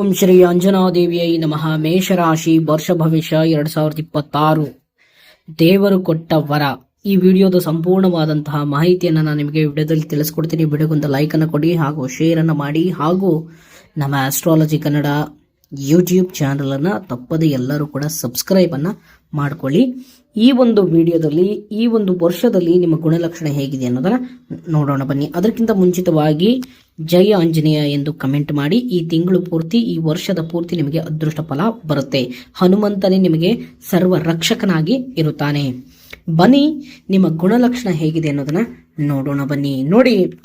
ಓಂ ಶ್ರೀ ಅಂಜನಾದೇವಿಯೈ ನಮಃ. ಮೇಷರಾಶಿ ವರ್ಷ ಭವಿಷ್ಯ ಎರಡ್ ಸಾವಿರದ ಇಪ್ಪತ್ತಾರು. ದೇವರು ಕೊಟ್ಟ ವರ. ಈ ವಿಡಿಯೋದ ಸಂಪೂರ್ಣವಾದಂತಹ ಮಾಹಿತಿಯನ್ನು ನಾನು ನಿಮಗೆ ವಿಡಿಯೋದಲ್ಲಿ ತಿಳಿಸ್ಕೊಡ್ತೀನಿ. ವಿಡಿಯೋಗೊಂದು ಲೈಕನ್ನು ಕೊಡಿ ಹಾಗೂ ಶೇರ್ ಅನ್ನು ಮಾಡಿ ಹಾಗೂ ನಮ್ಮ ಆಸ್ಟ್ರಾಲಜಿ ಕನ್ನಡ ಯೂಟ್ಯೂಬ್ ಚಾನಲನ್ನು ತಪ್ಪದೆ ಎಲ್ಲರೂ ಕೂಡ ಸಬ್ಸ್ಕ್ರೈಬ್ ಮಾಡಿಕೊಳ್ಳಿ ಮಾಡ್ಕೊಳ್ಳಿ. ಈ ಒಂದು ವಿಡಿಯೋದಲ್ಲಿ, ಈ ಒಂದು ವರ್ಷದಲ್ಲಿ ನಿಮ್ಮ ಗುಣಲಕ್ಷಣ ಹೇಗಿದೆ ಅನ್ನೋದನ್ನು ನೋಡೋಣ ಬನ್ನಿ. ಅದಕ್ಕಿಂತ ಮುಂಚಿತವಾಗಿ ಜಯ ಆಂಜನೇಯ ಎಂದು ಕಮೆಂಟ್ ಮಾಡಿ ಈ ತಿಂಗಳು ಪೂರ್ತಿ, ಈ ವರ್ಷದ ಪೂರ್ತಿ ನಿಮಗೆ ಅದೃಷ್ಟ ಫಲ ಬರುತ್ತೆ. ಹನುಮಂತನೇ ನಿಮಗೆ ಸರ್ವ ರಕ್ಷಕನಾಗಿ ಇರುತ್ತಾನೆ. ಬನ್ನಿ, ನಿಮ್ಮ ಗುಣಲಕ್ಷಣ ಹೇಗಿದೆ ಅನ್ನೋದನ್ನ ನೋಡೋಣ ಬನ್ನಿ. ನೋಡಿ,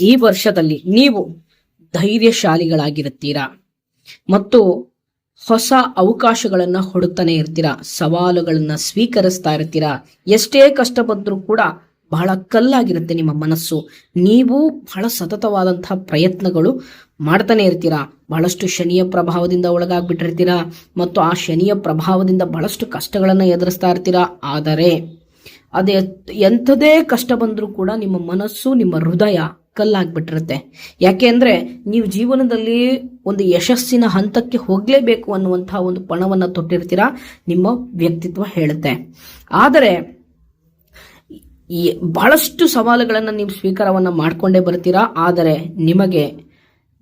ಈ ವರ್ಷದಲ್ಲಿ ನೀವು ಧೈರ್ಯಶಾಲಿಗಳಾಗಿರುತ್ತೀರಾ? ಮತ್ತು ಹೊಸ ಅವಕಾಶಗಳನ್ನ ಹುಡುಕ್ತಾನೆ ಇರ್ತೀರಾ? ಸವಾಲುಗಳನ್ನ ಸ್ವೀಕರಿಸ್ತಾ ಇರ್ತೀರಾ? ಎಷ್ಟೇ ಕಷ್ಟ ಬಂದರೂ ಕೂಡ ಬಹಳ ಕಲ್ಲಾಗಿರುತ್ತೆ ನಿಮ್ಮ ಮನಸ್ಸು. ನೀವು ಬಹಳ ಸತತವಾದಂತಹ ಪ್ರಯತ್ನಗಳು ಮಾಡ್ತಾನೆ ಇರ್ತೀರಾ? ಬಹಳಷ್ಟು ಶನಿಯ ಪ್ರಭಾವದಿಂದ ಒಳಗಾಗ್ಬಿಟ್ಟಿರ್ತೀರಾ? ಮತ್ತು ಆ ಶನಿಯ ಪ್ರಭಾವದಿಂದ ಬಹಳಷ್ಟು ಕಷ್ಟಗಳನ್ನು ಎದುರಿಸ್ತಾ ಇರ್ತೀರಾ? ಆದರೆ, ಅದೇ ಎಂಥದೇ ಕಷ್ಟ ಬಂದರೂ ಕೂಡ ನಿಮ್ಮ ಮನಸ್ಸು, ನಿಮ್ಮ ಹೃದಯ ಕಲ್ಲಾಗ್ಬಿಟ್ಟಿರುತ್ತೆ. ಯಾಕೆ ಅಂದರೆ, ನೀವು ಜೀವನದಲ್ಲಿ ಒಂದು ಯಶಸ್ಸಿನ ಹಂತಕ್ಕೆ ಹೋಗಲೇಬೇಕು ಅನ್ನುವಂತಹ ಒಂದು ಪಣವನ್ನು ತೊಟ್ಟಿರ್ತೀರಾ? ನಿಮ್ಮ ವ್ಯಕ್ತಿತ್ವ ಹೇಳುತ್ತೆ. ಆದರೆ ಈ ಬಹಳಷ್ಟು ಸವಾಲುಗಳನ್ನು ನೀವು ಸ್ವೀಕಾರವನ್ನು ಮಾಡ್ಕೊಂಡೇ ಬರ್ತೀರಾ? ಆದರೆ ನಿಮಗೆ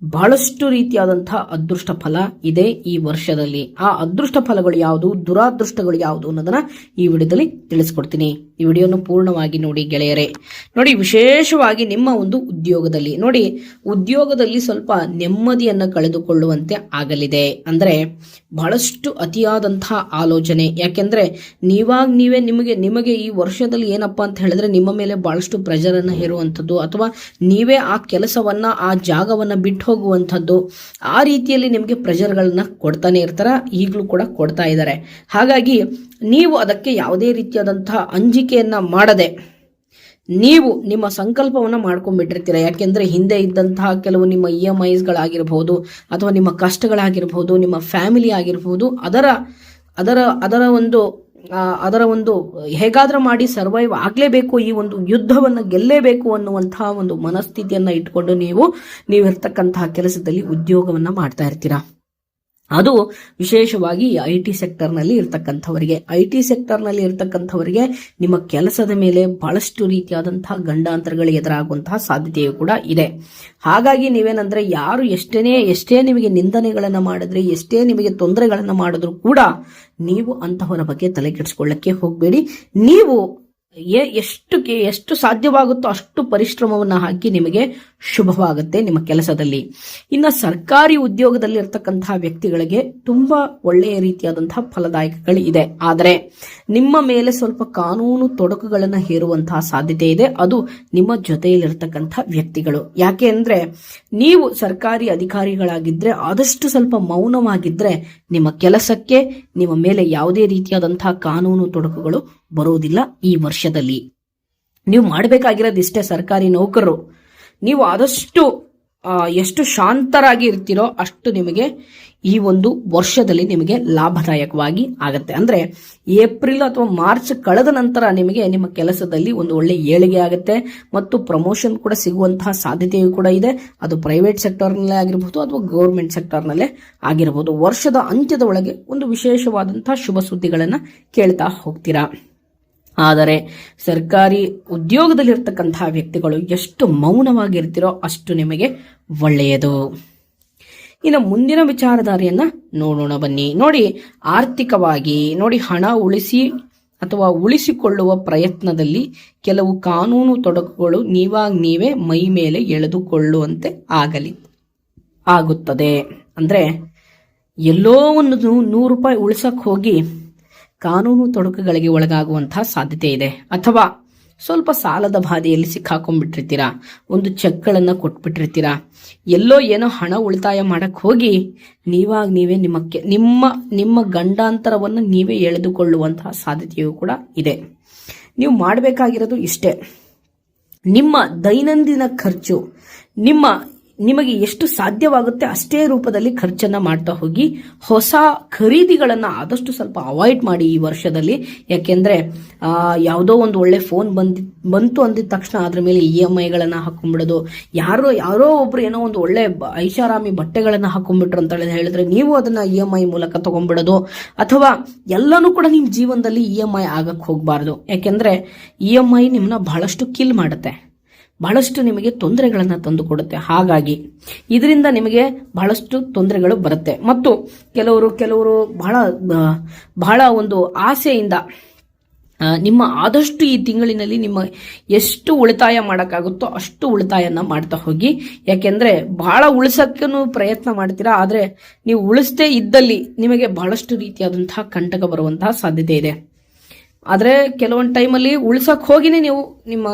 ಬಹಳಷ್ಟು ರೀತಿಯಾದಂತಹ ಅದೃಷ್ಟ ಫಲ ಇದೆ ಈ ವರ್ಷದಲ್ಲಿ. ಆ ಅದೃಷ್ಟ ಫಲಗಳು ಯಾವುದು, ದುರಾದೃಷ್ಟಗಳು ಯಾವುದು ಅನ್ನೋದನ್ನ ಈ ವಿಡಿಯೋದಲ್ಲಿ ತಿಳಿಸ್ಕೊಡ್ತೀನಿ. ಈ ವಿಡಿಯೋನ ಪೂರ್ಣವಾಗಿ ನೋಡಿ ಗೆಳೆಯರೇ. ನೋಡಿ, ವಿಶೇಷವಾಗಿ ನಿಮ್ಮ ಒಂದು ಉದ್ಯೋಗದಲ್ಲಿ. ನೋಡಿ, ಉದ್ಯೋಗದಲ್ಲಿ ಸ್ವಲ್ಪ ನೆಮ್ಮದಿಯನ್ನ ಕಳೆದುಕೊಳ್ಳುವಂತೆ ಆಗಲಿದೆ. ಅಂದ್ರೆ ಬಹಳಷ್ಟು ಅತಿಯಾದಂತಹ ಆಲೋಚನೆ. ಯಾಕೆಂದ್ರೆ ನೀವಾಗ ನೀವೇ ನಿಮಗೆ ನಿಮಗೆ ಈ ವರ್ಷದಲ್ಲಿ ಏನಪ್ಪಾ ಅಂತ ಹೇಳಿದ್ರೆ ನಿಮ್ಮ ಮೇಲೆ ಬಹಳಷ್ಟು ಪ್ರೆಷರ್ ಅನ್ನ ಹೇರುವಂಥದ್ದು. ಅಥವಾ ನೀವೇ ಆ ಕೆಲಸವನ್ನ, ಆ ಜಾಗವನ್ನ ಬಿಟ್ಟು ಹೋಗುವಂಥದ್ದು ಆ ರೀತಿಯಲ್ಲಿ ನಿಮಗೆ ಪ್ರೆಷರ್ಗಳನ್ನ ಕೊಡ್ತಾನೆ ಇರ್ತಾರ, ಈಗಲೂ ಕೂಡ ಕೊಡ್ತಾ ಇದ್ದಾರೆ ಹಾಗಾಗಿ ನೀವು ಅದಕ್ಕೆ ಯಾವುದೇ ರೀತಿಯಾದಂತಹ ಅಂಜಿಕೆಯನ್ನ ಮಾಡದೆ, ನೀವು ನಿಮ್ಮ ಸಂಕಲ್ಪವನ್ನು ಮಾಡ್ಕೊಂಡ್ಬಿಟ್ಟಿರ್ತೀರ. ಯಾಕೆಂದ್ರೆ ಹಿಂದೆ ಇದ್ದಂತಹ ಕೆಲವು ನಿಮ್ಮ ಇ ಎಂ ಐಸ್ಗಳಾಗಿರ್ಬೋದು ಅಥವಾ ನಿಮ್ಮ ಕಷ್ಟಗಳಾಗಿರ್ಬೋದು, ನಿಮ್ಮ ಫ್ಯಾಮಿಲಿ ಆಗಿರ್ಬೋದು, ಅದರ ಅದರ ಅದರ ಒಂದು ಅದರ ಒಂದು ಹೇಗಾದ್ರೂ ಮಾಡಿ ಸರ್ವೈವ್ ಆಗಲೇಬೇಕು ಈ ಒಂದು ಯುದ್ಧವನ್ನು ಗೆಲ್ಲೇಬೇಕು ಅನ್ನುವಂತಹ ಒಂದು ಮನಸ್ಥಿತಿಯನ್ನ ಇಟ್ಕೊಂಡು ನೀವು, ನೀವಿರ್ತಕ್ಕಂತಹ ಕೆಲಸದಲ್ಲಿ ಉದ್ಯೋಗವನ್ನ ಮಾಡ್ತಾ ಇರ್ತೀರಾ? ಅದು ವಿಶೇಷವಾಗಿ ಐ ಟಿ ಸೆಕ್ಟರ್ನಲ್ಲಿ ಇರ್ತಕ್ಕಂಥವರಿಗೆ. ಐ ಟಿ ಸೆಕ್ಟರ್ನಲ್ಲಿ ಇರ್ತಕ್ಕಂಥವರಿಗೆ ನಿಮ್ಮ ಕೆಲಸದ ಮೇಲೆ ಬಹಳಷ್ಟು ರೀತಿಯಾದಂತಹ ಗಂಡಾಂತರಗಳು ಎದುರಾಗುವಂತಹ ಸಾಧ್ಯತೆಯು ಕೂಡ ಇದೆ. ಹಾಗಾಗಿ ನೀವೇನಂದ್ರೆ ಯಾರು ಎಷ್ಟೇನೇ, ಎಷ್ಟೇ ನಿಮಗೆ ನಿಂದನೆಗಳನ್ನು ಮಾಡಿದ್ರೆ, ಎಷ್ಟೇ ನಿಮಗೆ ತೊಂದರೆಗಳನ್ನು ಮಾಡಿದ್ರು ಕೂಡ ನೀವು ಅಂತಹವರ ಬಗ್ಗೆ ತಲೆ ಕೆಡಿಸ್ಕೊಳ್ಳಕ್ಕೆ ಹೋಗಬೇಡಿ. ನೀವು ಎಷ್ಟು ಎಷ್ಟು ಸಾಧ್ಯವಾಗುತ್ತೋ ಅಷ್ಟು ಪರಿಶ್ರಮವನ್ನು ಹಾಕಿ ನಿಮಗೆ ಶುಭವಾಗುತ್ತೆ ನಿಮ್ಮ ಕೆಲಸದಲ್ಲಿ. ಇನ್ನು ಸರ್ಕಾರಿ ಉದ್ಯೋಗದಲ್ಲಿ ಇರ್ತಕ್ಕಂತಹ ವ್ಯಕ್ತಿಗಳಿಗೆ ತುಂಬಾ ಒಳ್ಳೆಯ ರೀತಿಯಾದಂತಹ ಫಲದಾಯಕಗಳು ಇದೆ. ಆದರೆ ನಿಮ್ಮ ಮೇಲೆ ಸ್ವಲ್ಪ ಕಾನೂನು ತೊಡಕುಗಳನ್ನು ಹೇರುವಂತಹ ಸಾಧ್ಯತೆ ಇದೆ. ಅದು ನಿಮ್ಮ ಜೊತೆಯಲ್ಲಿರ್ತಕ್ಕಂಥ ವ್ಯಕ್ತಿಗಳು. ಯಾಕೆ ಅಂದ್ರೆ ನೀವು ಸರ್ಕಾರಿ ಅಧಿಕಾರಿಗಳಾಗಿದ್ರೆ ಆದಷ್ಟು ಸ್ವಲ್ಪ ಮೌನವಾಗಿದ್ರೆ ನಿಮ್ಮ ಕೆಲಸಕ್ಕೆ ನಿಮ್ಮ ಮೇಲೆ ಯಾವುದೇ ರೀತಿಯಾದಂತಹ ಕಾನೂನು ತೊಡಕುಗಳು ಬರುವುದಿಲ್ಲ ಈ ವರ್ಷದಲ್ಲಿ. ನೀವು ಮಾಡಬೇಕಾಗಿರೋದು ಇಷ್ಟೇ ಸರ್ಕಾರಿ ನೌಕರರು. ನೀವು ಆದಷ್ಟು ಎಷ್ಟು ಶಾಂತರಾಗಿ ಇರ್ತೀರೋ ಅಷ್ಟು ನಿಮಗೆ ಈ ಒಂದು ವರ್ಷದಲ್ಲಿ ನಿಮಗೆ ಲಾಭದಾಯಕವಾಗಿ ಆಗುತ್ತೆ. ಅಂದ್ರೆ ಏಪ್ರಿಲ್ ಅಥವಾ ಮಾರ್ಚ್ ಕಳೆದ ನಂತರ ನಿಮಗೆ ನಿಮ್ಮ ಕೆಲಸದಲ್ಲಿ ಒಂದು ಒಳ್ಳೆ ಏಳಿಗೆ ಆಗುತ್ತೆ ಮತ್ತು ಪ್ರಮೋಷನ್ ಕೂಡ ಸಿಗುವಂತಹ ಸಾಧ್ಯತೆಯೂ ಕೂಡ ಇದೆ. ಅದು ಪ್ರೈವೇಟ್ ಸೆಕ್ಟರ್ನಲ್ಲೇ ಆಗಿರಬಹುದು ಅಥವಾ ಗೌರ್ಮೆಂಟ್ ಸೆಕ್ಟರ್ನಲ್ಲೇ ಆಗಿರಬಹುದು ವರ್ಷದ ಅಂತ್ಯದ ಒಳಗೆ ಒಂದು ವಿಶೇಷವಾದಂತಹ ಶುಭ ಸುದ್ದಿಗಳನ್ನು ಕೇಳ್ತಾ ಹೋಗ್ತೀರಾ. ಆದರೆ ಸರ್ಕಾರಿ ಉದ್ಯೋಗದಲ್ಲಿರ್ತಕ್ಕಂತಹ ವ್ಯಕ್ತಿಗಳು ಎಷ್ಟು ಮೌನವಾಗಿರ್ತಿರೋ ಅಷ್ಟು ನಿಮಗೆ ಒಳ್ಳೆಯದು. ಇನ್ನು ಮುಂದಿನ ವಿಚಾರಧಾರೆಯನ್ನ ನೋಡೋಣ ಬನ್ನಿ. ನೋಡಿ, ಆರ್ಥಿಕವಾಗಿ, ನೋಡಿ, ಹಣ ಉಳಿಸಿ ಅಥವಾ ಉಳಿಸಿಕೊಳ್ಳುವ ಪ್ರಯತ್ನದಲ್ಲಿ ಕೆಲವು ಕಾನೂನು ತೊಡಕುಗಳು ನೀವಾಗ ನೀವೇ ಮೈ ಮೇಲೆ ಎಳೆದುಕೊಳ್ಳುವಂತೆ ಆಗಲಿ, ಆಗುತ್ತದೆ. ಅಂದ್ರೆ ಎಲ್ಲೋ ಒಂದು ನೂರು ರೂಪಾಯಿ ಉಳಿಸಕ್ಕೆ ಹೋಗಿ ಕಾನೂನು ತೊಡಕುಗಳಿಗೆ ಒಳಗಾಗುವಂತಹ ಸಾಧ್ಯತೆ ಇದೆ. ಅಥವಾ ಸ್ವಲ್ಪ ಸಾಲದ ಬಾಧೆಯಲ್ಲಿ ಸಿಕ್ಕಾಕೊಂಡ್ಬಿಟ್ಟಿರ್ತೀರಾ? ಒಂದು ಚೆಕ್ಗಳನ್ನು ಕೊಟ್ಬಿಟ್ಟಿರ್ತೀರಾ? ಎಲ್ಲೋ ಏನೋ ಹಣ ಉಳಿತಾಯ ಮಾಡಕ್ಕೆ ಹೋಗಿ ನೀವಾಗ ನೀವೇ ನಿಮ್ಮ ನಿಮ್ಮ ನಿಮ್ಮ ಗಂಡಾಂತರವನ್ನು ನೀವೇ ಎಳೆದುಕೊಳ್ಳುವಂತಹ ಸಾಧ್ಯತೆಯೂ ಕೂಡ ಇದೆ. ನೀವು ಮಾಡಬೇಕಾಗಿರೋದು ಇಷ್ಟೇ. ನಿಮ್ಮ ದೈನಂದಿನ ಖರ್ಚು, ನಿಮ್ಮ ನಿಮಗೆ ಎಷ್ಟು ಸಾಧ್ಯವಾಗುತ್ತೆ ಅಷ್ಟೇ ರೂಪದಲ್ಲಿ ಖರ್ಚನ್ನ ಮಾಡ್ತಾ ಹೋಗಿ ಹೊಸ ಖರೀದಿಗಳನ್ನು ಆದಷ್ಟು ಸ್ವಲ್ಪ ಅವಾಯ್ಡ್ ಮಾಡಿ ಈ ವರ್ಷದಲ್ಲಿ. ಯಾಕೆಂದ್ರೆ ಯಾವುದೋ ಒಂದು ಒಳ್ಳೆ ಫೋನ್ ಬಂದಿ, ಬಂತು ಅಂದಿದ ತಕ್ಷಣ ಅದ್ರ ಮೇಲೆ ಇ ಎಂ ಐಗಳನ್ನು ಹಾಕೊಂಡ್ಬಿಡೋದು. ಯಾರೋ ಯಾರೋ ಒಬ್ರು ಏನೋ ಒಂದು ಒಳ್ಳೆ ಐಷಾರಾಮಿ ಬಟ್ಟೆಗಳನ್ನು ಹಾಕೊಂಡ್ಬಿಟ್ರು ಅಂತ ಹೇಳಿ- ಹೇಳಿದ್ರೆ ನೀವು ಅದನ್ನ ಇ ಎಂ ಐ ಮೂಲಕ ತಗೊಂಡ್ಬಿಡೋದು. ಅಥವಾ ಎಲ್ಲನೂ ಕೂಡ ನಿಮ್ಮ ಜೀವನದಲ್ಲಿ ಇ ಎಂ ಐ ಆಗಕ್ಕೆ ಹೋಗಬಾರ್ದು. ಯಾಕೆಂದ್ರೆ ಇ ಎಂ ಐ ನಿಮ್ಮನ್ನ ಬಹಳಷ್ಟು ಕಿಲ್ ಮಾಡುತ್ತೆ. ಬಹಳಷ್ಟು ನಿಮಗೆ ತೊಂದರೆಗಳನ್ನು ತಂದು ಕೊಡುತ್ತೆ. ಹಾಗಾಗಿ, ಇದರಿಂದ ನಿಮಗೆ ಬಹಳಷ್ಟು ತೊಂದರೆಗಳು ಬರುತ್ತೆ. ಮತ್ತು ಕೆಲವರು ಕೆಲವರು ಬಹಳ ಬಹಳ ಒಂದು ಆಸೆಯಿಂದ ನಿಮ್ಮ ಆದಷ್ಟು ಈ ತಿಂಗಳಿನಲ್ಲಿ ನಿಮ್ಮ ಎಷ್ಟು ಉಳಿತಾಯ ಮಾಡೋಕ್ಕಾಗುತ್ತೋ ಅಷ್ಟು ಉಳಿತಾಯನ ಮಾಡ್ತಾ ಹೋಗಿ. ಯಾಕೆಂದ್ರೆ ಬಹಳ ಉಳಿಸಕ್ಕೂ ಪ್ರಯತ್ನ ಮಾಡ್ತೀರಾ, ಆದರೆ ನೀವು ಉಳಿಸದೇ ಇದ್ದಲ್ಲಿ ನಿಮಗೆ ಬಹಳಷ್ಟು ರೀತಿಯಾದಂತಹ ಕಂಟಕ ಬರುವಂತಹ ಸಾಧ್ಯತೆ ಇದೆ. ಆದರೆ ಕೆಲವೊಂದು ಟೈಮಲ್ಲಿ ಉಳಿಸಕ್ ಹೋಗಿನೇ ನೀವು ನಿಮ್ಮ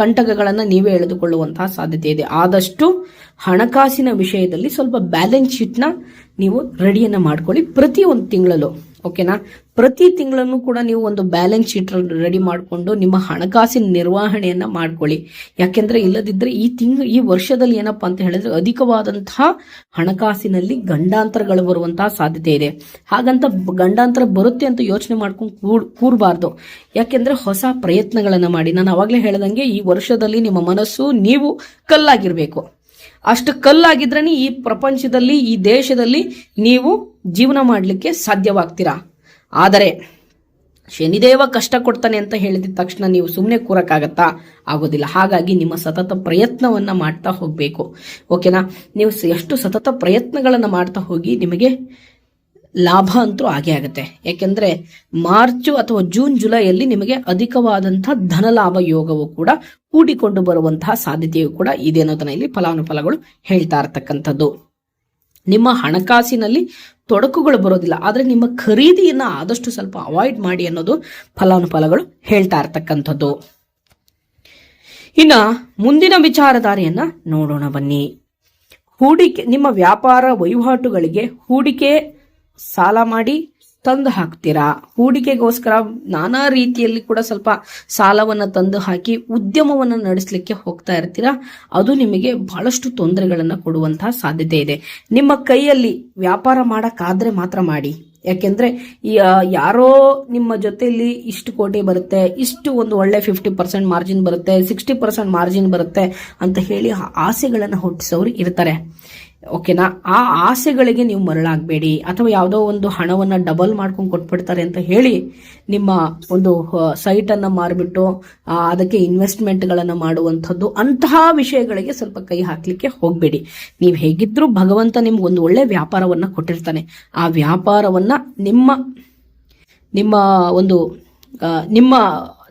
ಕಂಟಕಗಳನ್ನು ನೀವೇ ಎಳೆದುಕೊಳ್ಳುವಂತಹ ಸಾಧ್ಯತೆ ಇದೆ. ಆದಷ್ಟು ಹಣಕಾಸಿನ ವಿಷಯದಲ್ಲಿ ಸ್ವಲ್ಪ ಬ್ಯಾಲೆನ್ಸ್ ಶೀಟ್ನ ನೀವು ರೆಡಿಯನ್ನ ಮಾಡ್ಕೊಳ್ಳಿ. ಪ್ರತಿ ಒಂದು ತಿಂಗಳಲ್ಲೂ ಓಕೆನಾ? ಪ್ರತಿ ತಿಂಗಳನ್ನು ಕೂಡ ನೀವು ಒಂದು ಬ್ಯಾಲೆನ್ಸ್ ಶೀಟ್ ರೆಡಿ ಮಾಡಿಕೊಂಡು ನಿಮ್ಮ ಹಣಕಾಸಿನ ನಿರ್ವಹಣೆಯನ್ನ ಮಾಡ್ಕೊಳ್ಳಿ. ಯಾಕೆಂದ್ರೆ ಇಲ್ಲದಿದ್ದರೆ ಈ ತಿಂಗಳು ಈ ವರ್ಷದಲ್ಲಿ ಏನಪ್ಪಾ ಅಂತ ಹೇಳಿದ್ರೆ ಅಧಿಕವಾದಂತಹ ಹಣಕಾಸಿನಲ್ಲಿ ಗಂಡಾಂತರಗಳು ಬರುವಂತಹ ಸಾಧ್ಯತೆ ಇದೆ. ಹಾಗಂತ ಗಂಡಾಂತರ ಬರುತ್ತೆ ಅಂತ ಯೋಚನೆ ಮಾಡ್ಕೊಂಡು ಕೂಡ ಕೂರಬಾರ್ದು ಯಾಕೆಂದ್ರೆ ಹೊಸ ಪ್ರಯತ್ನಗಳನ್ನ ಮಾಡಿ. ನಾನು ಅವಾಗಲೇ ಹೇಳ್ದಂಗೆ ಈ ವರ್ಷದಲ್ಲಿ ನಿಮ್ಮ ಮನಸ್ಸು ನೀವು ಕಲ್ಲಾಗಿರ್ಬೇಕು. ಅಷ್ಟು ಕಲ್ಲಾಗಿದ್ರೇ ಈ ಪ್ರಪಂಚದಲ್ಲಿ, ಈ ದೇಶದಲ್ಲಿ ನೀವು ಜೀವನ ಮಾಡಲಿಕ್ಕೆ ಸಾಧ್ಯವಾಗ್ತೀರಾ? ಆದರೆ ಶನಿದೇವ ಕಷ್ಟ ಕೊಡ್ತಾನೆ ಅಂತ ಹೇಳಿದ ತಕ್ಷಣ ನೀವು ಸುಮ್ಮನೆ ಕೂರಕ್ಕಾಗತ್ತಾ? ಆಗೋದಿಲ್ಲ. ಹಾಗಾಗಿ ನಿಮ್ಮ ಸತತ ಪ್ರಯತ್ನವನ್ನ ಮಾಡ್ತಾ ಹೋಗಬೇಕು. ಓಕೆನಾ? ನೀವು ಎಷ್ಟು ಸತತ ಪ್ರಯತ್ನಗಳನ್ನು ಮಾಡ್ತಾ ಹೋಗಿ ನಿಮಗೆ ಲಾಭ ಅಂತೂ ಆಗೇ ಆಗುತ್ತೆ. ಯಾಕೆಂದ್ರೆ ಮಾರ್ಚ್ ಅಥವಾ ಜೂನ್, ಜುಲೈಯಲ್ಲಿ ನಿಮಗೆ ಅಧಿಕವಾದಂತಹ ಧನ ಲಾಭ ಯೋಗವು ಕೂಡ ಕೂಡಿಕೊಂಡು ಬರುವಂತಹ ಸಾಧ್ಯತೆಯು ಕೂಡ ಇದೆ ಅನ್ನೋದನ್ನ ಇಲ್ಲಿ ಫಲಾನುಫಲಗಳು ಹೇಳ್ತಾ ಇರ್ತಕ್ಕಂಥದ್ದು. ನಿಮ್ಮ ಹಣಕಾಸಿನಲ್ಲಿ ತೊಡಕುಗಳು ಬರೋದಿಲ್ಲ. ಆದರೆ ನಿಮ್ಮ ಖರೀದಿಯನ್ನು ಆದಷ್ಟು ಸ್ವಲ್ಪ ಅವಾಯ್ಡ್ ಮಾಡಿ ಅನ್ನೋದು ಫಲಾನುಫಲಗಳು ಹೇಳ್ತಾ ಇರ್ತಕ್ಕಂಥದ್ದು. ಇನ್ನ ಮುಂದಿನ ವಿಚಾರಧಾರೆಯನ್ನ ನೋಡೋಣ ಬನ್ನಿ. ಹೂಡಿಕೆ, ನಿಮ್ಮ ವ್ಯಾಪಾರ ವಹಿವಾಟುಗಳಿಗೆ ಹೂಡಿಕೆ ಸಾಲ ಮಾಡಿ ತಂದು ಹಾಕ್ತೀರಾ? ಹೂಡಿಕೆಗೋಸ್ಕರ ನಾನಾ ರೀತಿಯಲ್ಲಿ ಕೂಡ ಸ್ವಲ್ಪ ಸಾಲವನ್ನು ತಂದು ಹಾಕಿ ಉದ್ಯಮವನ್ನು ನಡೆಸಲಿಕ್ಕೆ ಹೋಗ್ತಾ ಇರ್ತೀರಾ? ಅದು ನಿಮಗೆ ಬಹಳಷ್ಟು ತೊಂದರೆಗಳನ್ನು ಕೊಡುವಂತಹ ಸಾಧ್ಯತೆ ಇದೆ. ನಿಮ್ಮ ಕೈಯಲ್ಲಿ ವ್ಯಾಪಾರ ಮಾಡಕ್ಕಾದ್ರೆ ಮಾತ್ರ ಮಾಡಿ. ಯಾಕೆಂದ್ರೆ ಯಾರೋ ನಿಮ್ಮ ಜೊತೆಯಲ್ಲಿ ಇಷ್ಟು ಕೋಟಿ ಬರುತ್ತೆ, ಇಷ್ಟು ಒಂದು ಒಳ್ಳೆ ಫಿಫ್ಟಿ ಪರ್ಸೆಂಟ್ ಮಾರ್ಜಿನ್ ಬರುತ್ತೆ ಸಿಕ್ಸ್ಟಿ ಪರ್ಸೆಂಟ್ ಮಾರ್ಜಿನ್ ಬರುತ್ತೆ ಅಂತ ಹೇಳಿ ಆಸೆಗಳನ್ನು ಹುಟ್ಟಿಸೋರು ಇರ್ತಾರೆ. ಓಕೆನಾ ಆ ಆಸೆಗಳಿಗೆ ನೀವು ಮರಳಾಗಬೇಡಿ. ಅಥವಾ ಯಾವುದೋ ಒಂದು ಹಣವನ್ನ ಡಬಲ್ ಮಾಡ್ಕೊಂಡು ಕೊಟ್ಬಿಡ್ತಾರೆ ಅಂತ ಹೇಳಿ ನಿಮ್ಮ ಒಂದು ಸೈಟ್ ಮಾರಿಬಿಟ್ಟು ಅದಕ್ಕೆ ಇನ್ವೆಸ್ಟ್ಮೆಂಟ್ಗಳನ್ನು ಮಾಡುವಂಥದ್ದು ಅಂತಹ ವಿಷಯಗಳಿಗೆ ಸ್ವಲ್ಪ ಕೈ ಹಾಕ್ಲಿಕ್ಕೆ ಹೋಗಬೇಡಿ. ನೀವು ಹೇಗಿದ್ದರೂ ಭಗವಂತ ನಿಮ್ಗೆ ಒಂದು ಒಳ್ಳೆ ವ್ಯಾಪಾರವನ್ನ ಕೊಟ್ಟಿರ್ತಾನೆ. ಆ ವ್ಯಾಪಾರವನ್ನ ನಿಮ್ಮ ನಿಮ್ಮ ಒಂದು ನಿಮ್ಮ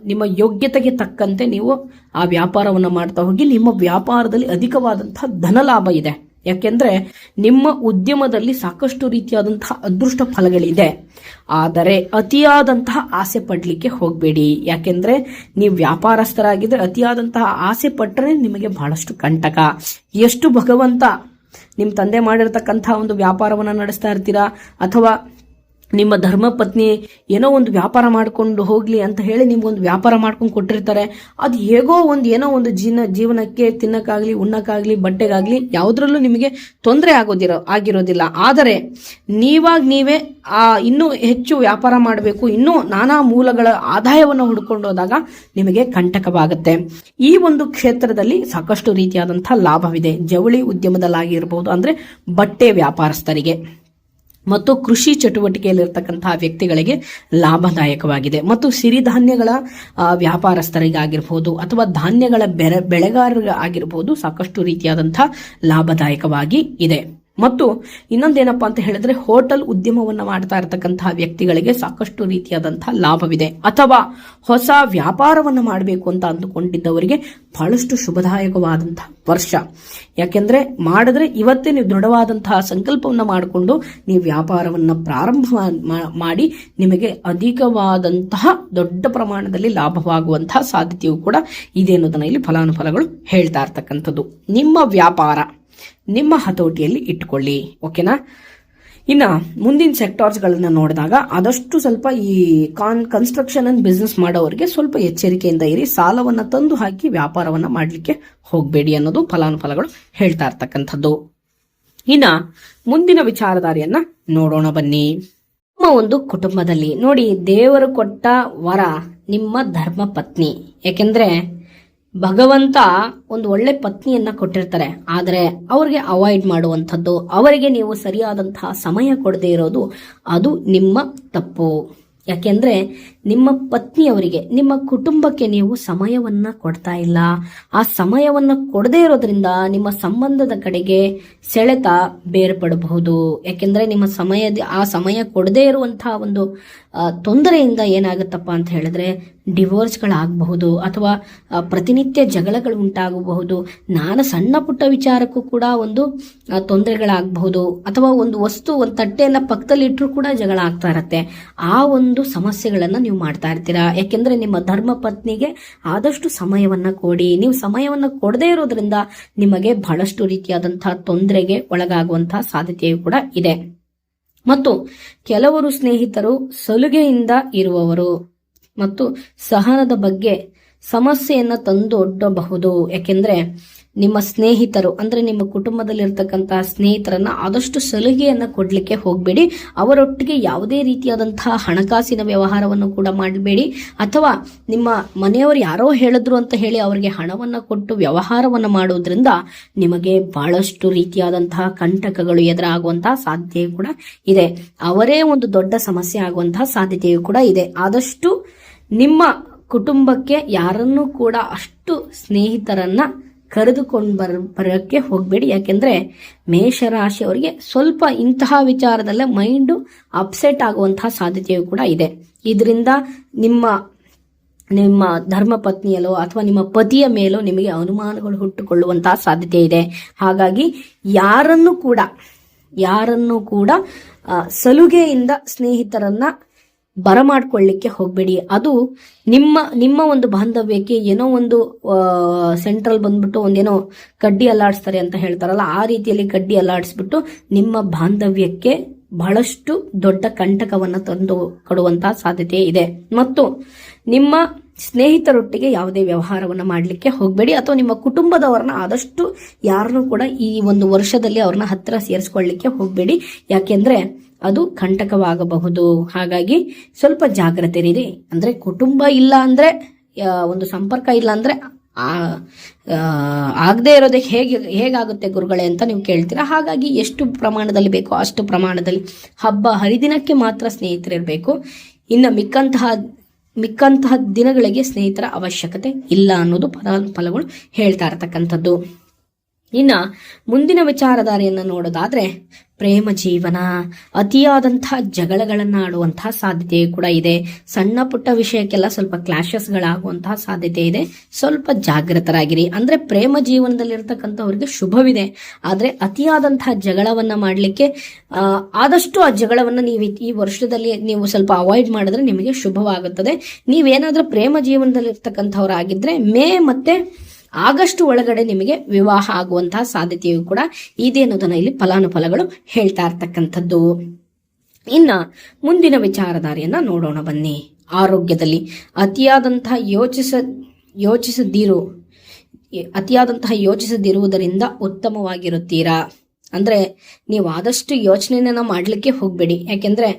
ನಿಮ್ಮ ಯೋಗ್ಯತೆಗೆ ತಕ್ಕಂತೆ ನೀವು ಆ ವ್ಯಾಪಾರವನ್ನು ಮಾಡ್ತಾ ಹೋಗಿ ನಿಮ್ಮ ವ್ಯಾಪಾರದಲ್ಲಿ ಅಧಿಕವಾದಂತಹ ಧನ ಲಾಭ ಇದೆ. ಯಾಕೆಂದ್ರೆ ನಿಮ್ಮ ಉದ್ಯಮದಲ್ಲಿ ಸಾಕಷ್ಟು ರೀತಿಯಾದಂತಹ ಅದೃಷ್ಟ ಫಲಗಳಿದೆ. ಆದರೆ ಅತಿಯಾದಂತಹ ಆಸೆ ಪಡ್ಲಿಕ್ಕೆ ಹೋಗಬೇಡಿ. ಯಾಕೆಂದ್ರೆ ನೀವು ವ್ಯಾಪಾರಸ್ಥರಾಗಿದ್ರೆ ಅತಿಯಾದಂತಹ ಆಸೆ ಪಟ್ಟರೆ ನಿಮಗೆ ಬಹಳಷ್ಟು ಕಂಟಕ. ಎಷ್ಟು ಭಗವಂತ ನಿಮ್ಮ ತಂದೆ ಮಾಡಿರ್ತಕ್ಕಂತಹ ಒಂದು ವ್ಯಾಪಾರವನ್ನ ನಡೆಸ್ತಾ ಇರ್ತೀರಾ? ಅಥವಾ ನಿಮ್ಮ ಧರ್ಮಪತ್ನಿ ಏನೋ ಒಂದು ವ್ಯಾಪಾರ ಮಾಡ್ಕೊಂಡು ಹೋಗ್ಲಿ ಅಂತ ಹೇಳಿ ನಿಮ್ಗೊಂದು ವ್ಯಾಪಾರ ಮಾಡ್ಕೊಂಡು ಕೊಟ್ಟಿರ್ತಾರೆ. ಅದು ಹೇಗೋ ಒಂದು ಏನೋ ಒಂದು ಜೀವನ ಜೀವನಕ್ಕೆ ತಿನ್ನಕ್ಕಾಗ್ಲಿ, ಉಣ್ಣಕ್ಕಾಗ್ಲಿ, ಬಟ್ಟೆಗಾಗ್ಲಿ ಯಾವುದ್ರಲ್ಲೂ ನಿಮಗೆ ತೊಂದರೆ ಆಗೋದಿರೋ, ಆಗಿರೋದಿಲ್ಲ. ಆದರೆ ನೀವಾಗ ನೀವೇ ಆ ಇನ್ನೂ ಹೆಚ್ಚು ವ್ಯಾಪಾರ ಮಾಡಬೇಕು, ಇನ್ನೂ ನಾನಾ ಮೂಲಗಳ ಆದಾಯವನ್ನು ಹುಡ್ಕೊಂಡು ಹೋದಾಗ ನಿಮಗೆ ಕಂಟಕವಾಗುತ್ತೆ. ಈ ಒಂದು ಕ್ಷೇತ್ರದಲ್ಲಿ ಸಾಕಷ್ಟು ರೀತಿಯಾದಂಥ ಲಾಭವಿದೆ. ಜವಳಿ ಉದ್ಯಮದಲ್ಲಾಗಿರ್ಬೋದು ಅಂದ್ರೆ ಬಟ್ಟೆ ವ್ಯಾಪಾರಸ್ಥರಿಗೆ. ಮತ್ತು ಕೃಷಿ ಚಟುವಟಿಕೆಯಲ್ಲಿರ್ತಕ್ಕಂತಹ ವ್ಯಕ್ತಿಗಳಿಗೆ ಲಾಭದಾಯಕವಾಗಿದೆ. ಮತ್ತು ಸಿರಿಧಾನ್ಯಗಳ ವ್ಯಾಪಾರಸ್ಥರಿಗಾಗಿರ್ಬೋದು ಅಥವಾ ಧಾನ್ಯಗಳ ಬೆರೆ ಬೆಳೆಗಾರರಿಗೆ ಆಗಿರ್ಬೋದು ಸಾಕಷ್ಟು ರೀತಿಯಾದಂತಹ ಲಾಭದಾಯಕವಾಗಿ ಇದೆ. ಮತ್ತು ಇನ್ನೊಂದೇನಪ್ಪ ಅಂತ ಹೇಳಿದ್ರೆ ಹೋಟೆಲ್ ಉದ್ಯಮವನ್ನು ಮಾಡ್ತಾ ಇರತಕ್ಕಂತಹ ವ್ಯಕ್ತಿಗಳಿಗೆ ಸಾಕಷ್ಟು ರೀತಿಯಾದಂತಹ ಲಾಭವಿದೆ. ಅಥವಾ ಹೊಸ ವ್ಯಾಪಾರವನ್ನು ಮಾಡಬೇಕು ಅಂತ ಅಂದುಕೊಂಡಿದ್ದವರಿಗೆ ಬಹಳಷ್ಟು ಶುಭದಾಯಕವಾದಂತಹ ವರ್ಷ. ಯಾಕೆಂದ್ರೆ ಮಾಡಿದ್ರೆ ಇವತ್ತೇ ನೀವು ದೃಢವಾದಂತಹ ಸಂಕಲ್ಪವನ್ನು ಮಾಡಿಕೊಂಡು ನೀವು ವ್ಯಾಪಾರವನ್ನ ಪ್ರಾರಂಭ ಮಾಡಿ ನಿಮಗೆ ಅಧಿಕವಾದಂತಹ ದೊಡ್ಡ ಪ್ರಮಾಣದಲ್ಲಿ ಲಾಭವಾಗುವಂತಹ ಸಾಧ್ಯತೆಯು ಕೂಡ ಇದೆ ಅನ್ನೋದನ್ನ ಇಲ್ಲಿ ಫಲಾನುಫಲಗಳು ಹೇಳ್ತಾ ಇರ್ತಕ್ಕಂಥದ್ದು. ನಿಮ್ಮ ವ್ಯಾಪಾರ. ನಿಮ್ಮ ಹತೋಟಿಯಲ್ಲಿ ಇಟ್ಕೊಳ್ಳಿ ಓಕೆನಾ? ಇನ್ನ ಮುಂದಿನ ಸೆಕ್ಟಾರ್ಸ್ಗಳನ್ನು ನೋಡಿದಾಗ ಆದಷ್ಟು ಸ್ವಲ್ಪ ಈ ಕಾನ್ ಕನ್ಸ್ಟ್ರಕ್ಷನ್ ಅಂಡ್ ಬಿಸ್ನೆಸ್ ಮಾಡೋರಿಗೆ ಸ್ವಲ್ಪ ಎಚ್ಚರಿಕೆಯಿಂದ ಇರಿ, ಸಾಲವನ್ನ ತಂದು ಹಾಕಿ ವ್ಯಾಪಾರವನ್ನ ಮಾಡಲಿಕ್ಕೆ ಹೋಗಬೇಡಿ ಅನ್ನೋದು ಫಲಾನುಫಲಗಳು ಹೇಳ್ತಾ ಇರ್ತಕ್ಕಂಥದ್ದು. ಇನ್ನ ಮುಂದಿನ ವಿಚಾರಧಾರೆಯನ್ನ ನೋಡೋಣ ಬನ್ನಿ. ನಿಮ್ಮ ಒಂದು ಕುಟುಂಬದಲ್ಲಿ ನೋಡಿ ದೇವರು ಕೊಟ್ಟ ವರ ನಿಮ್ಮ ಧರ್ಮ ಪತ್ನಿ ಯಾಕೆಂದ್ರೆ ಭಗವಂತ ಒಂದು ಒಳ್ಳೆ ಪತ್ನಿಯನ್ನ ಕೊಟ್ಟಿರ್ತಾರೆ. ಆದರೆ ಅವ್ರಿಗೆ ಅವಾಯ್ಡ್ ಮಾಡುವಂಥದ್ದು, ಅವರಿಗೆ ನೀವು ಸರಿಯಾದಂತಹ ಸಮಯ ಕೊಡದೇ ಇರೋದು, ಅದು ನಿಮ್ಮ ತಪ್ಪು. ಯಾಕೆಂದ್ರೆ ನಿಮ್ಮ ಪತ್ನಿಯವರಿಗೆ, ನಿಮ್ಮ ಕುಟುಂಬಕ್ಕೆ ನೀವು ಸಮಯವನ್ನ ಕೊಡ್ತಾ ಇಲ್ಲ. ಆ ಸಮಯವನ್ನ ಕೊಡದೇ ಇರೋದ್ರಿಂದ ನಿಮ್ಮ ಸಂಬಂಧದ ಕಡೆಗೆ ಸೆಳೆತ ಬೇರ್ಪಡಬಹುದು. ಯಾಕೆಂದ್ರೆ ನಿಮ್ಮ ಸಮಯದ, ಆ ಸಮಯ ಕೊಡದೇ ಇರುವಂತಹ ಒಂದು ತೊಂದರೆಯಿಂದ ಏನಾಗುತ್ತಪ್ಪ ಅಂತ ಹೇಳಿದ್ರೆ ಡಿವೋರ್ಸ್ಗಳಾಗಬಹುದು ಅಥವಾ ಪ್ರತಿನಿತ್ಯ ಜಗಳಗಳು ಉಂಟಾಗಬಹುದು. ನಾನು ಸಣ್ಣ ಪುಟ್ಟ ವಿಚಾರಕ್ಕೂ ಕೂಡ ಒಂದು ತೊಂದರೆಗಳಾಗಬಹುದು ಅಥವಾ ಒಂದು ವಸ್ತು, ಒಂದು ತಟ್ಟೆಯನ್ನ ಪಕ್ಕದಲ್ಲಿ ಇಟ್ಟರೂ ಕೂಡ ಜಗಳ ಆಗ್ತಾ ಇರತ್ತೆ. ಆ ಒಂದು ಸಮಸ್ಯೆಗಳನ್ನ ನೀವು ಮಾಡ್ತಾ ಇರ್ತೀರಾ? ಯಾಕೆಂದ್ರೆ ನಿಮ್ಮ ಧರ್ಮ ಪತ್ನಿಗೆ ಆದಷ್ಟು ಸಮಯವನ್ನ ಕೊಡಿ. ನೀವು ಸಮಯವನ್ನ ಕೊಡದೇ ಇರೋದ್ರಿಂದ ನಿಮಗೆ ಬಹಳಷ್ಟು ರೀತಿಯಾದಂತಹ ತೊಂದರೆಗೆ ಒಳಗಾಗುವಂತಹ ಸಾಧ್ಯತೆಯು ಕೂಡ ಇದೆ. ಮತ್ತು ಕೆಲವರು ಸ್ನೇಹಿತರು ಸಲುಗೆಯಿಂದ ಇರುವವರು ಮತ್ತು ಸಹನದ ಬಗ್ಗೆ ಸಮಸ್ಯೆಯನ್ನು ತಂದೊಡ್ಡಬಹುದು ಯಾಕೆಂದ್ರೆ ನಿಮ್ಮ ಸ್ನೇಹಿತರು, ಅಂದ್ರೆ ನಿಮ್ಮ ಕುಟುಂಬದಲ್ಲಿರ್ತಕ್ಕಂತಹ ಸ್ನೇಹಿತರನ್ನ ಆದಷ್ಟು ಸಲುಗೆಯನ್ನ ಕೊಡ್ಲಿಕ್ಕೆ ಹೋಗಬೇಡಿ. ಅವರೊಟ್ಟಿಗೆ ಯಾವುದೇ ರೀತಿಯಾದಂತಹ ಹಣಕಾಸಿನ ವ್ಯವಹಾರವನ್ನು ಕೂಡ ಮಾಡಬೇಡಿ. ಅಥವಾ ನಿಮ್ಮ ಮನೆಯವರು ಯಾರೋ ಹೇಳಿದ್ರು ಅಂತ ಹೇಳಿ ಅವರಿಗೆ ಹಣವನ್ನ ಕೊಟ್ಟು ವ್ಯವಹಾರವನ್ನು ಮಾಡೋದ್ರಿಂದ ನಿಮಗೆ ಬಹಳಷ್ಟು ರೀತಿಯಾದಂತಹ ಕಂಟಕಗಳು ಎದುರಾಗುವಂತಹ ಸಾಧ್ಯ ಕೂಡ ಇದೆ. ಅವರೇ ಒಂದು ದೊಡ್ಡ ಸಮಸ್ಯೆ ಆಗುವಂತಹ ಸಾಧ್ಯತೆಯೂ ಕೂಡ ಇದೆ. ಆದಷ್ಟು ನಿಮ್ಮ ಕುಟುಂಬಕ್ಕೆ ಯಾರನ್ನೂ ಕೂಡ ಅಷ್ಟು ಸ್ನೇಹಿತರನ್ನ ಕರೆದುಕೊಂಡು ಬರ, ಬರೋಕ್ಕೆ ಹೋಗಬೇಡಿ. ಯಾಕೆಂದ್ರೆ ಮೇಷರಾಶಿಯವರಿಗೆ ಸ್ವಲ್ಪ ಇಂತಹ ವಿಚಾರದಲ್ಲೇ ಮೈಂಡು ಅಪ್ಸೆಟ್ ಆಗುವಂತಹ ಸಾಧ್ಯತೆಯೂ ಕೂಡ ಇದೆ. ಇದರಿಂದ ನಿಮ್ಮ ನಿಮ್ಮ ಧರ್ಮ ಪತ್ನಿಯಲ್ಲೋ ಅಥವಾ ನಿಮ್ಮ ಪತಿಯ ಮೇಲೋ ನಿಮಗೆ ಅನುಮಾನಗಳು ಹುಟ್ಟುಕೊಳ್ಳುವಂತಹ ಸಾಧ್ಯತೆ ಇದೆ. ಹಾಗಾಗಿ ಯಾರನ್ನು ಕೂಡ ಯಾರನ್ನು ಕೂಡ ಸಲುಗೆಯಿಂದ ಸ್ನೇಹಿತರನ್ನ ಬರಮಾಡ್ಕೊಳ್ಳಿಕ್ಕೆ ಹೋಗಬೇಡಿ. ಅದು ನಿಮ್ಮ ನಿಮ್ಮ ಒಂದು ಬಾಂಧವ್ಯಕ್ಕೆ ಏನೋ ಒಂದು ಸೆಂಟ್ರಲ್ ಬಂದ್ಬಿಟ್ಟು ಒಂದೇನೋ ಕಡ್ಡಿ ಅಲ್ಲಾಡಿಸ್ತಾರೆ ಅಂತ ಹೇಳ್ತಾರಲ್ಲ, ಆ ರೀತಿಯಲ್ಲಿ ಕಡ್ಡಿ ಅಲ್ಲಾಡಿಸ್ಬಿಟ್ಟು ನಿಮ್ಮ ಬಾಂಧವ್ಯಕ್ಕೆ ಬಹಳಷ್ಟು ದೊಡ್ಡ ಕಂಟಕವನ್ನ ತಂದು ಕೊಡುವಂತಹ ಸಾಧ್ಯತೆ ಇದೆ. ಮತ್ತು ನಿಮ್ಮ ಸ್ನೇಹಿತರೊಟ್ಟಿಗೆ ಯಾವುದೇ ವ್ಯವಹಾರವನ್ನ ಮಾಡಲಿಕ್ಕೆ ಹೋಗಬೇಡಿ. ಅಥವಾ ನಿಮ್ಮ ಕುಟುಂಬದವರನ್ನ ಆದಷ್ಟು ಯಾರನ್ನೂ ಕೂಡ ಈ ಒಂದು ವರ್ಷದಲ್ಲಿ ಅವ್ರನ್ನ ಹತ್ತಿರ ಸೇರಿಸ್ಕೊಳ್ಳಿಕ್ಕೆ ಹೋಗಬೇಡಿ. ಯಾಕೆಂದ್ರೆ ಅದು ಕಂಟಕವಾಗಬಹುದು ಹಾಗಾಗಿ ಸ್ವಲ್ಪ ಜಾಗ್ರತೆ ಇರಿ. ಅಂದ್ರೆ ಕುಟುಂಬ ಇಲ್ಲ ಅಂದ್ರೆ ಒಂದು ಸಂಪರ್ಕ ಇಲ್ಲ ಅಂದ್ರೆ ಆಗದೆ ಇರೋದಕ್ಕೆ ಹೇಗೆ, ಹೇಗಾಗುತ್ತೆ ಗುರುಗಳೇ ಅಂತ ನೀವು ಕೇಳ್ತೀರಾ. ಹಾಗಾಗಿ ಎಷ್ಟು ಪ್ರಮಾಣದಲ್ಲಿ ಬೇಕೋ ಅಷ್ಟು ಪ್ರಮಾಣದಲ್ಲಿ ಹಬ್ಬ ಹರಿದಿನಕ್ಕೆ ಮಾತ್ರ ಸ್ನೇಹಿತರಿರಬೇಕು. ಇನ್ನು ಮಿಕ್ಕಂತಹ ಮಿಕ್ಕಂತಹ ದಿನಗಳಿಗೆ ಸ್ನೇಹಿತರ ಅವಶ್ಯಕತೆ ಇಲ್ಲ ಅನ್ನೋದು ಫಲ ಫಲಗಳು ಹೇಳ್ತಾ ಇರತಕ್ಕಂಥದ್ದು. ಇನ್ನ ಮುಂದಿನ ವಿಚಾರಧಾರೆಯನ್ನ ನೋಡೋದಾದ್ರೆ ಪ್ರೇಮ ಜೀವನ ಅತಿಯಾದಂತಹ ಜಗಳಗಳನ್ನ ಆಡುವಂತಹ ಸಾಧ್ಯತೆ ಕೂಡ ಇದೆ. ಸಣ್ಣ ಪುಟ್ಟ ವಿಷಯಕ್ಕೆಲ್ಲ ಸ್ವಲ್ಪ ಕ್ಲಾಶಸ್ಗಳಾಗುವಂತಹ ಸಾಧ್ಯತೆ ಇದೆ. ಸ್ವಲ್ಪ ಜಾಗೃತರಾಗಿರಿ. ಅಂದ್ರೆ ಪ್ರೇಮ ಜೀವನದಲ್ಲಿರ್ತಕ್ಕಂಥವ್ರಿಗೆ ಶುಭವಿದೆ. ಆದ್ರೆ ಅತಿಯಾದಂತಹ ಜಗಳವನ್ನ ಮಾಡಲಿಕ್ಕೆ ಆದಷ್ಟು ಆ ಜಗಳವನ್ನ ನೀವು ಈ- ವರ್ಷದಲ್ಲಿ ನೀವು ಸ್ವಲ್ಪ ಅವಾಯ್ಡ್ ಮಾಡಿದ್ರೆ ನಿಮಗೆ ಶುಭವಾಗುತ್ತದೆ. ನೀವೇನಾದ್ರೂ ಪ್ರೇಮ ಜೀವನದಲ್ಲಿರ್ತಕ್ಕಂಥವ್ರಾಗಿದ್ರೆ ಮೇ ಮತ್ತೆ ಆಗಸ್ಟ್ ಒಳಗಡೆ ನಿಮಗೆ ವಿವಾಹ ಆಗುವಂತಹ ಸಾಧ್ಯತೆಯು ಕೂಡ ಇದೆ ಅನ್ನೋದನ್ನ ಇಲ್ಲಿ ಫಲಾನುಫಲಗಳು ಹೇಳ್ತಾ ಇರ್ತಕ್ಕಂಥದ್ದು. ಇನ್ನ ಮುಂದಿನ ವಿಚಾರಧಾರೆಯನ್ನ ನೋಡೋಣ ಬನ್ನಿ. ಆರೋಗ್ಯದಲ್ಲಿ ಅತಿಯಾದಂತಹ ಯೋಚಿಸ, ಯೋಚಿಸದಿರು, ಅತಿಯಾದಂತಹ ಯೋಚಿಸದಿರುವುದರಿಂದ ಉತ್ತಮವಾಗಿರುತ್ತೀರಾ? ಅಂದ್ರೆ ನೀವು ಆದಷ್ಟು ಯೋಚನೆಯನ್ನ ಮಾಡಲಿಕ್ಕೆ ಹೋಗಬೇಡಿ. ಯಾಕೆಂದ್ರೆ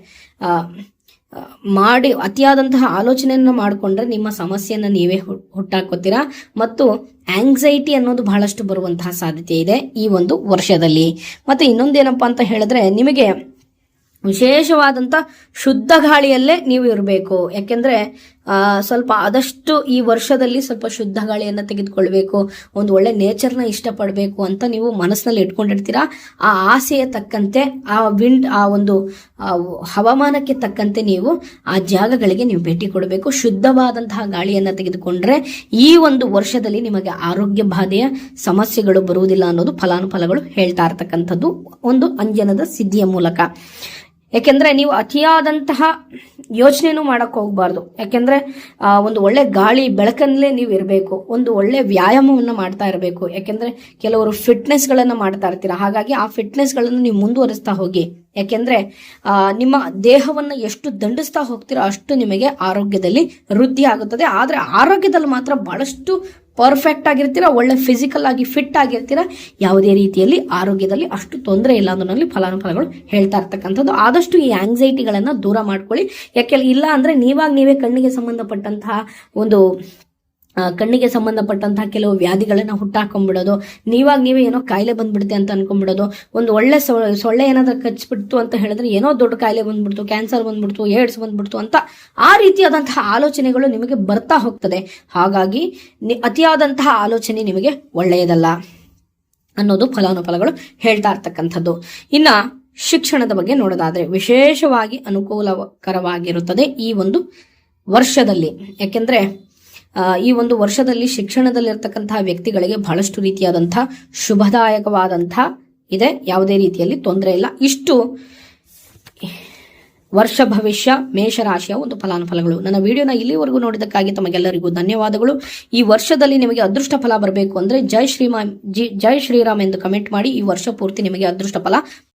ಮಾಡಿ, ಅತಿಯಾದಂತಹ ಆಲೋಚನೆಯನ್ನ ಮಾಡಿಕೊಂಡ್ರೆ ನಿಮ್ಮ ಸಮಸ್ಯೆಯನ್ನು ನೀವೇ ಹುಟ್- ಹುಟ್ಟಾಕೋತೀರಾ? ಮತ್ತು ಆಂಗ್ಸೈಟಿ ಅನ್ನೋದು ಬಹಳಷ್ಟು ಬರುವಂತಹ ಸಾಧ್ಯತೆ ಇದೆ ಈ ಒಂದು ವರ್ಷದಲ್ಲಿ. ಮತ್ತೆ ಇನ್ನೊಂದೇನಪ್ಪಾ ಅಂತ ಹೇಳಿದ್ರೆ ನಿಮಗೆ ವಿಶೇಷವಾದಂತ ಶುದ್ಧ ಗಾಳಿಯಲ್ಲೇ ನೀವು ಇರಬೇಕು. ಯಾಕೆಂದ್ರೆ ಸ್ವಲ್ಪ ಆದಷ್ಟು ಈ ವರ್ಷದಲ್ಲಿ ಸ್ವಲ್ಪ ಶುದ್ಧ ಗಾಳಿಯನ್ನ ತೆಗೆದುಕೊಳ್ಬೇಕು, ಒಂದು ಒಳ್ಳೆ ನೇಚರ್ನ ಇಷ್ಟಪಡಬೇಕು ಅಂತ ನೀವು ಮನಸ್ಸಿನಲ್ಲಿ ಇಟ್ಕೊಂಡಿರ್ತೀರಾ? ಆ ಆಸೆಯ ತಕ್ಕಂತೆ, ಆ ವಿಂಡ್, ಆ ಒಂದು, ಆ ಹವಾಮಾನಕ್ಕೆ ತಕ್ಕಂತೆ ನೀವು ಆ ಜಾಗಗಳಿಗೆ ನೀವು ಭೇಟಿ ಕೊಡಬೇಕು. ಶುದ್ಧವಾದಂತಹ ಗಾಳಿಯನ್ನ ತೆಗೆದುಕೊಂಡ್ರೆ ಈ ಒಂದು ವರ್ಷದಲ್ಲಿ ನಿಮಗೆ ಆರೋಗ್ಯ ಬಾಧೆಯ ಸಮಸ್ಯೆಗಳು ಬರುವುದಿಲ್ಲ ಅನ್ನೋದು ಫಲಾನುಫಲಗಳು ಹೇಳ್ತಾ ಇರ್ತಕ್ಕಂಥದ್ದು ಒಂದು ಅಂಜನದ ಸಿದ್ಧಿಯ ಮೂಲಕ. ಯಾಕೆಂದ್ರೆ ನೀವು ಅತಿಯಾದಂತಹ ಯೋಚನೆನೂ ಮಾಡಕ್ ಹೋಗ್ಬಾರ್ದು. ಯಾಕೆಂದ್ರೆ ಒಂದು ಒಳ್ಳೆ ಗಾಳಿ ಬೆಳಕಲ್ಲೇ ನೀವು ಇರಬೇಕು. ಒಂದು ಒಳ್ಳೆ ವ್ಯಾಯಾಮವನ್ನು ಮಾಡ್ತಾ ಇರಬೇಕು. ಯಾಕೆಂದ್ರೆ, ಕೆಲವರು ಫಿಟ್ನೆಸ್ ಗಳನ್ನ ಮಾಡ್ತಾ ಇರ್ತೀರ. ಹಾಗಾಗಿ ಆ ಫಿಟ್ನೆಸ್ಗಳನ್ನು ನೀವು ಮುಂದುವರಿಸ್ತಾ ಹೋಗಿ. ಯಾಕೆಂದ್ರೆ ನಿಮ್ಮ ದೇಹವನ್ನು ಎಷ್ಟು ದಂಡಿಸ್ತಾ ಹೋಗ್ತೀರೋ ಅಷ್ಟು ನಿಮಗೆ ಆರೋಗ್ಯದಲ್ಲಿ ವೃದ್ಧಿ ಆಗುತ್ತದೆ. ಆದರೆ ಆರೋಗ್ಯದಲ್ಲಿ ಮಾತ್ರ ಬಹಳಷ್ಟು ಪರ್ಫೆಕ್ಟ್ ಆಗಿರ್ತೀರಾ, ಒಳ್ಳೆ ಫಿಸಿಕಲ್ ಆಗಿ ಫಿಟ್ ಆಗಿರ್ತೀರಾ, ಯಾವುದೇ ರೀತಿಯಲ್ಲಿ ಆರೋಗ್ಯದಲ್ಲಿ ಅಷ್ಟು ತೊಂದರೆ ಇಲ್ಲ ಅನ್ನೋದ್ರಲ್ಲಿ ಫಲಾನುಫಲಗಳು ಹೇಳ್ತಾ ಇರ್ತಕ್ಕಂಥದ್ದು. ಆದಷ್ಟು ಈ ಆಂಗ್ಸೈಟಿಗಳನ್ನ ದೂರ ಮಾಡ್ಕೊಳ್ಳಿ. ಯಾಕೆ ಇಲ್ಲ ಅಂದ್ರೆ ನೀವಾಗ ನೀವೇ ಕಣ್ಣಿಗೆ ಸಂಬಂಧಪಟ್ಟಂತಹ ಒಂದು ಕಣ್ಣಿಗೆ ಸಂಬಂಧಪಟ್ಟಂತಹ ಕೆಲವು ವ್ಯಾಧಿಗಳನ್ನ ಹುಟ್ಟಾಕೊಂಡ್ಬಿಡೋದು. ನೀವಾಗ ನೀವೇ ಏನೋ ಕಾಯಿಲೆ ಬಂದ್ಬಿಡುತ್ತೆ ಅಂತ ಅನ್ಕೊಂಡ್ಬಿಡೋದು. ಒಂದು ಒಳ್ಳೆ ಸೊಳ್ಳೆ ಏನಾದ್ರೂ ಕಚ್ಬಿಡ್ತು ಅಂತ ಹೇಳಿದ್ರೆ ಏನೋ ದೊಡ್ಡ ಕಾಯಿಲೆ ಬಂದ್ಬಿಡ್ತು ಕ್ಯಾನ್ಸರ್ ಬಂದ್ಬಿಡ್ತು ಏಡ್ಸ್ ಬಂದ್ಬಿಡ್ತು ಅಂತ ಆ ರೀತಿಯಾದಂತಹ ಆಲೋಚನೆಗಳು ನಿಮಗೆ ಬರ್ತಾ ಹೋಗ್ತದೆ. ಹಾಗಾಗಿ ಅತಿಯಾದಂತಹ ಆಲೋಚನೆ ನಿಮಗೆ ಒಳ್ಳೆಯದಲ್ಲ ಅನ್ನೋದು ಫಲಾನುಫಲಗಳು ಹೇಳ್ತಾ ಇರ್ತಕ್ಕಂಥದ್ದು. ಇನ್ನ ಶಿಕ್ಷಣದ ಬಗ್ಗೆ ನೋಡೋದಾದ್ರೆ ವಿಶೇಷವಾಗಿ ಅನುಕೂಲಕರವಾಗಿರುತ್ತದೆ ಈ ಒಂದು ವರ್ಷದಲ್ಲಿ. ಯಾಕೆಂದ್ರೆ ಈ ಒಂದು ವರ್ಷದಲ್ಲಿ ಶಿಕ್ಷಣದಲ್ಲಿರ್ತಕ್ಕಂತಹ ವ್ಯಕ್ತಿಗಳಿಗೆ ಬಹಳಷ್ಟು ರೀತಿಯಾದಂತಹ ಶುಭದಾಯಕವಾದಂತಹ ಇದೆ. ಯಾವುದೇ ರೀತಿಯಲ್ಲಿ ತೊಂದರೆ ಇಲ್ಲ. ಇಷ್ಟು ವರ್ಷ ಭವಿಷ್ಯ ಮೇಷರಾಶಿಯ ಒಂದು ಫಲಾನುಫಲಗಳು. ನನ್ನ ವಿಡಿಯೋನ ಇಲ್ಲಿವರೆಗೂ ನೋಡಿದ್ದಕ್ಕಾಗಿ ತಮಗೆಲ್ಲರಿಗೂ ಧನ್ಯವಾದಗಳು. ಈ ವರ್ಷದಲ್ಲಿ ನಿಮಗೆ ಅದೃಷ್ಟ ಫಲ ಬರಬೇಕು ಅಂದ್ರೆ ಜೈ ಶ್ರೀಮಾ ಜಿ ಜೈ ಶ್ರೀರಾಮ್ ಎಂದು ಕಮೆಂಟ್ ಮಾಡಿ ಈ ವರ್ಷ ಪೂರ್ತಿ ನಿಮಗೆ ಅದೃಷ್ಟ ಫಲ